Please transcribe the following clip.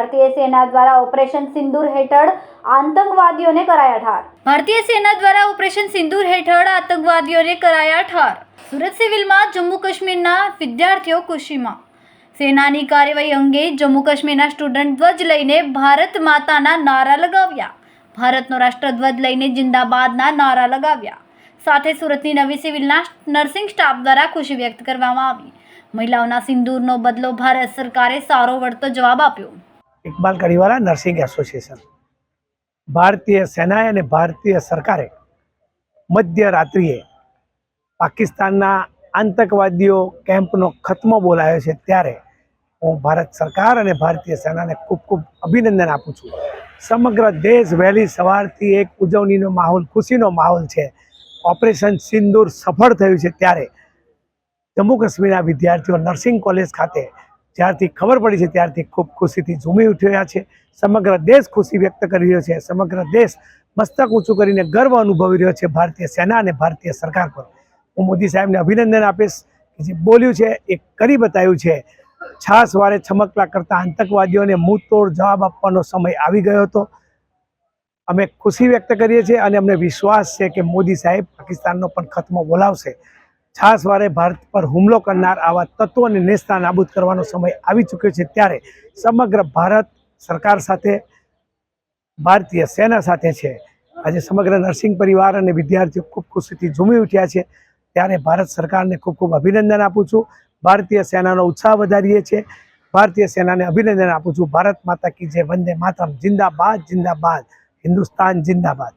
ભારતીય સેના દ્વારા ઓપરેશન સિંદૂર હેઠળ આતંકવાદીઓને કરાયા ઠાર. ભારતીય સેના દ્વારા ઓપરેશન સિંદૂર હેઠળ આતંકવાદીઓને કરાયા ઠાર. સુરત સિવિલમાં જમ્મુ કાશ્મીરના વિદ્યાર્થીઓ ખુશીમાં સેનાની કાર્યવાહી અંગે જમ્મુ કાશ્મીરના સ્ટુડન્ટ ધ્વજ લઈને ભારત માતાના નારા લગાવ્યા. ભારતનો રાષ્ટ્રધ્વજ લઈને જિંદાબાદના નારા લગાવ્યા. સાથે સુરતની નવી સિવિલના નર્સિંગ સ્ટાફ દ્વારા ખુશી વ્યક્ત કરવામાં આવી. મહિલાઓના સિંદૂરનો બદલો ભારત સરકારે સારો વળતો જવાબ આપ્યો. Iqbal Kadiwala nursing association. ભારતીય સેનાએ અને ભારતીય સરકારે મધ્યરાત્રિએ પાકિસ્તાનના આતંકવાદીઓ કેમ્પનો ખત્મો બોલાવ્યો છે ત્યારે હું ભારત સરકાર અને ભારતીય સેનાને ખૂબ ખૂબ અભિનંદન આપું છું. સમગ્ર દેશ વહેલી સવારથી એક ઉજવણીનો માહોલ, ખુશીનો માહોલ છે. ઓપરેશન સિંદૂર સફળ થયું છે ત્યારે જમ્મુ કાશ્મીરના વિદ્યાર્થીઓ નર્સિંગ કોલેજ ખાતે જ્યારથી ખબર પડી છે ત્યારથી ખૂબ ખુશીથી ઝૂમી ઉઠ્યા છે. સમગ્ર દેશ ખુશી વ્યક્ત કરી રહ્યો છે. સમગ્ર દેશ મસ્તક ઊંચું કરીને ગર્વ અનુભવી રહ્યો છે ભારતીય સેના અને ભારતીય સરકાર પર. હું મોદી સાહેબને અભિનંદન આપીશ કે જે બોલ્યું છે એ કરી બતાવ્યું છે. છાસ વારે છમકલા કરતા આતંકવાદીઓને મુંહ તોડ જવાબ આપવાનો સમય આવી ગયો હતો. અમે ખુશી વ્યક્ત કરીએ છીએ અને અમને વિશ્વાસ છે કે મોદી સાહેબ પાકિસ્તાનનો પણ ખતમો બોલાવશે. છાસવારે ભારત પર હુમલો કરનાર આવા તત્વોને નેસ્તા નાબૂદ કરવાનો સમય આવી ચૂક્યો છે ત્યારે સમગ્ર ભારત સરકાર સાથે, ભારતીય સેના સાથે છે. આજે સમગ્ર નર્સિંગ પરિવાર અને વિદ્યાર્થીઓ ખૂબ ખુશીથી ઝૂમી ઉઠ્યા છે. ત્યારે ભારત સરકારને ખૂબ ખૂબ અભિનંદન આપું છું. ભારતીય સેનાનો ઉત્સાહ વધારીએ છીએ ભારતીય સેનાને અભિનંદન આપું છું. ભારત માતા કી જય, વંદે માતરમ. જિંદાબાદ જિંદાબાદ. હિન્દુસ્તાન, જિંદાબાદ.